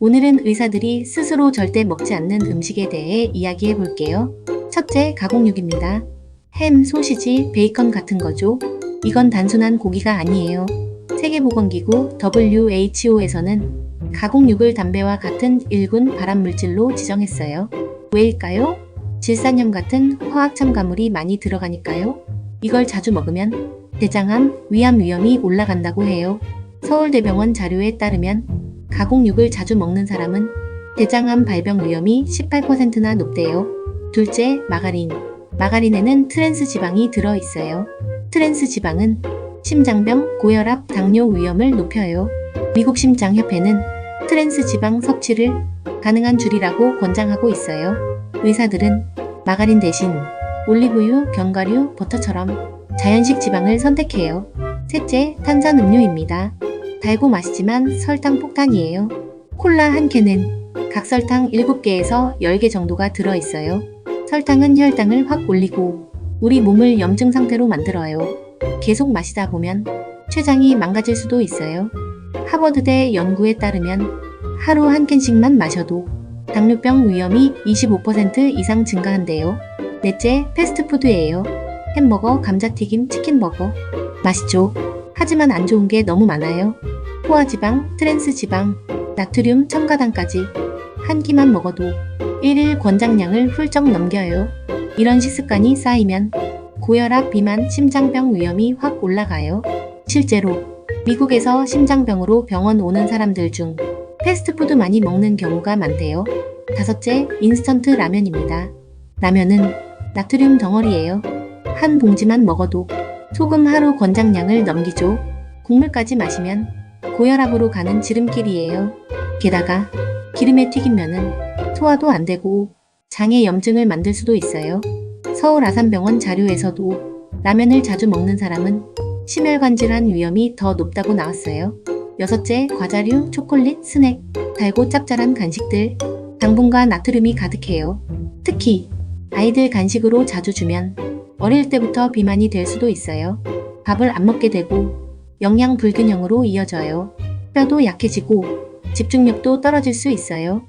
오늘은 의사들이 스스로 절대 먹지 않는 음식에 대해 이야기해 볼게요. 첫째, 가공육입니다. 햄, 소시지, 베이컨 같은 거죠. 이건 단순한 고기가 아니에요. 세계보건기구 WHO에서는 가공육을 담배와 같은 일군 발암물질로 지정했어요. 왜일까요? 질산염 같은 화학 첨가물이 많이 들어가니까요. 이걸 자주 먹으면 대장암, 위암 위험이 올라간다고 해요. 서울대병원 자료에 따르면 가공육을 자주 먹는 사람은 대장암 발병 위험이 18%나 높대요. 둘째, 마가린. 마가린에는 트랜스 지방이 들어 있어요. 트랜스 지방은 심장병, 고혈압, 당뇨 위험을 높여요. 미국 심장협회는 트랜스 지방 섭취를 가능한 줄이라고 권장하고 있어요. 의사들은 마가린 대신 올리브유, 견과류, 버터처럼 자연식 지방을 선택해요. 셋째, 탄산음료입니다. 달고 맛있지만 설탕 폭탄이에요. 콜라 한 캔은 각설탕 7개에서 10개 정도가 들어있어요. 설탕은 혈당을 확 올리고 우리 몸을 염증 상태로 만들어요. 계속 마시다 보면 췌장이 망가질 수도 있어요. 하버드대 연구에 따르면 하루 한 캔씩만 마셔도 당뇨병 위험이 25% 이상 증가한대요. 넷째, 패스트푸드예요. 햄버거, 감자튀김, 치킨버거. 맛있죠? 하지만 안 좋은 게 너무 많아요. 포화지방, 트랜스지방, 나트륨, 첨가당까지 한 끼만 먹어도 1일 권장량을 훌쩍 넘겨요. 이런 식습관이 쌓이면 고혈압, 비만, 심장병 위험이 확 올라가요. 실제로 미국에서 심장병으로 병원 오는 사람들 중 패스트푸드 많이 먹는 경우가 많대요. 다섯째, 인스턴트 라면입니다. 라면은 나트륨 덩어리예요. 한 봉지만 먹어도 소금 하루 권장량을 넘기죠. 국물까지 마시면 고혈압으로 가는 지름길이에요. 게다가 기름에 튀긴 면은 소화도 안 되고 장에 염증을 만들 수도 있어요. 서울 아산병원 자료에서도 라면을 자주 먹는 사람은 심혈관 질환 위험이 더 높다고 나왔어요. 여섯째, 과자류, 초콜릿, 스낵, 달고 짭짤한 간식들, 당분과 나트륨이 가득해요. 특히 아이들 간식으로 자주 주면 어릴 때부터 비만이 될 수도 있어요. 밥을 안 먹게 되고 영양 불균형으로 이어져요. 뼈도 약해지고 집중력도 떨어질 수 있어요.